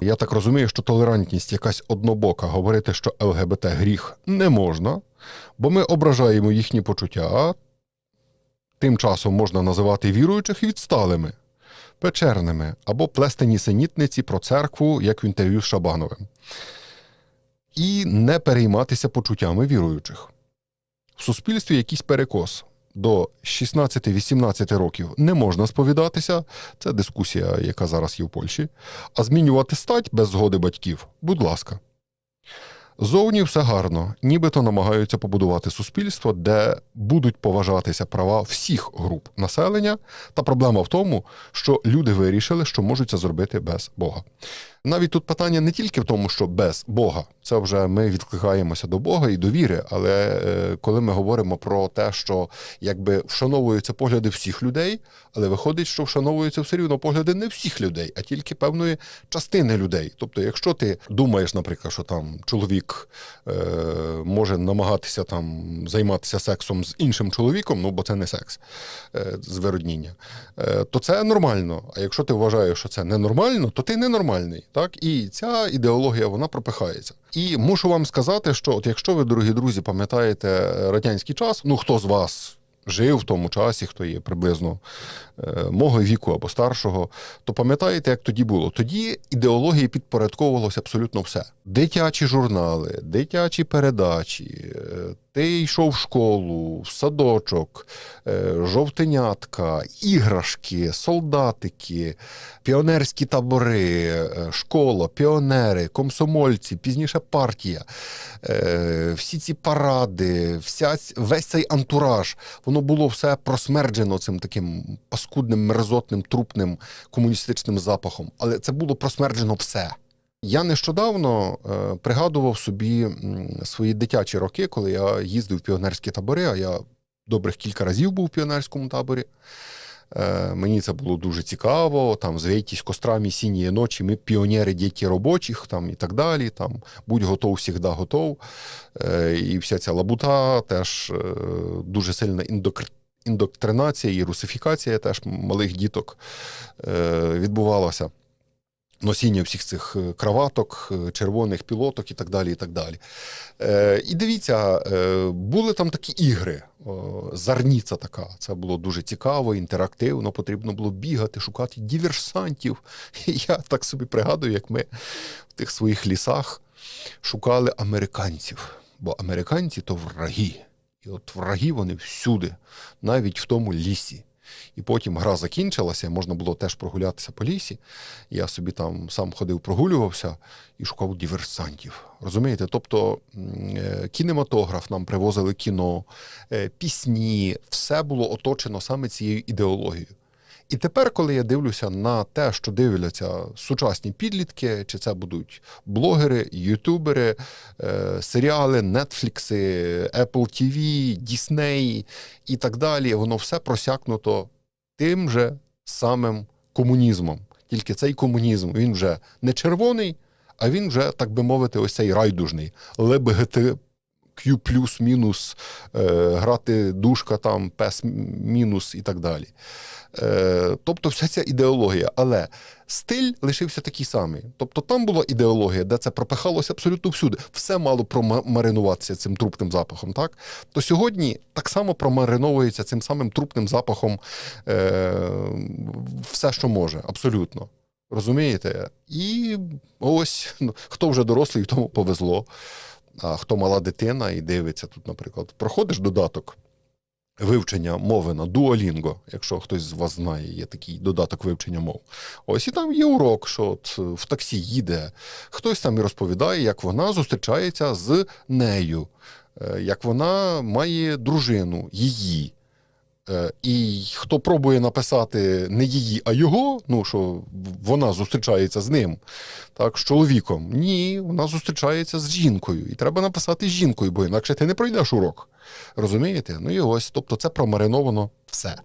Я так розумію, що толерантність якась однобока. Говорити, що ЛГБТ гріх не можна, бо ми ображаємо їхні почуття. а Тим часом можна називати віруючих відсталими, печерними або плести нісенітниці про церкву, як в інтерв'ю з Шабановим. І не перейматися почуттями віруючих. В суспільстві якийсь перекос. До 16-18 років не можна сповідатися, це дискусія, яка зараз є в Польщі. А змінювати стать без згоди батьків, будь ласка. Зовні все гарно, нібито намагаються побудувати суспільство, де будуть поважатися права всіх груп населення. Та проблема в тому, що люди вирішили, що можуть це зробити без Бога. Навіть тут питання не тільки в тому, що без Бога, це вже ми відкликаємося до Бога і до віри. Але е, коли ми говоримо про те, що якби вшановуються погляди всіх людей, але виходить, що вшановуються все рівно погляди не всіх людей, а тільки певної частини людей. Тобто, якщо ти думаєш, наприклад, що там чоловік е, може намагатися там займатися сексом з іншим чоловіком, ну бо це не секс е, з е, то це нормально. А якщо ти вважаєш, що це ненормально, то ти ненормальний. Так? І ця ідеологія вона пропихається. І мушу вам сказати, що от якщо ви, дорогі друзі, пам'ятаєте радянський час, ну хто з вас жив в тому часі, хто є приблизно е, мого віку або старшого, то пам'ятаєте, як тоді було? Тоді ідеології підпорядковувалося абсолютно все: дитячі журнали, дитячі передачі. е, Ти йшов в школу, в садочок, е, жовтенятка, іграшки, солдатики, піонерські табори, е, школа, піонери, комсомольці, пізніше партія. Е, Всі ці паради, вся, весь цей антураж, воно було все просмерджено цим таким паскудним, мерзотним, трупним комуністичним запахом. Але це було просмерджено все. Я нещодавно е, пригадував собі свої дитячі роки, коли я їздив в піонерські табори, а я добрих кілька разів був в піонерському таборі. Е, мені це було дуже цікаво. Там звейтесь кострами сінії ночі, ми піонери діти робочих там, і так далі. Там, будь готов, завжди готов. Е, і вся ця лабута теж е, дуже сильна індокр... індоктринація і русифікація теж малих діток е, відбувалася. Носіння всіх цих е, краваток, е, червоних пілоток і так далі. І так далі. Е, і дивіться, е, були там такі ігри. О, Зарніця така. Це було дуже цікаво, інтерактивно. Потрібно було бігати, шукати диверсантів. І я так собі пригадую, як ми в тих своїх лісах шукали американців. Бо американці то враги. І от враги вони всюди, навіть в тому лісі. І потім гра закінчилася, можна було теж прогулятися по лісі. Я собі там сам ходив, прогулювався і шукав диверсантів. Розумієте? Тобто е, кінематограф нам привозили кіно, е, пісні, все було оточено саме цією ідеологією. І тепер, коли я дивлюся на те, що дивляться сучасні підлітки, чи це будуть блогери, ютубери, е, серіали, нетфлікси, Apple TV, Disney і так далі, воно все просякнуто тим же самим комунізмом. Тільки цей комунізм він вже не червоний, а він вже, так би мовити, ось цей райдужний. ЛГБТ Q плюс мінус, е, грати душка там, пес мінус і так далі. Е, тобто вся ця ідеологія. Але стиль лишився такий самий. Тобто там була ідеологія, де це пропихалося абсолютно всюди. Все мало промаринуватися цим трупним запахом. Так? То сьогодні так само промариновується цим самим трупним запахом е, все, що може, абсолютно. Розумієте? І ось ну, хто вже дорослий, тому повезло. Хто мала дитина і дивиться тут, наприклад, проходиш додаток вивчення мови на Duolingo, якщо хтось з вас знає, є такий додаток вивчення мов. Ось і там є урок, що от в таксі їде, хтось там і розповідає, як вона зустрічається з нею, е, як вона має дружину, її. Е, І хто пробує написати не її, а його, ну що вона зустрічається з ним, так, з чоловіком. Ні, вона зустрічається з жінкою. І треба написати з жінкою, бо інакше ти не пройдеш урок. Розумієте? Ну і ось, тобто це промариновано все.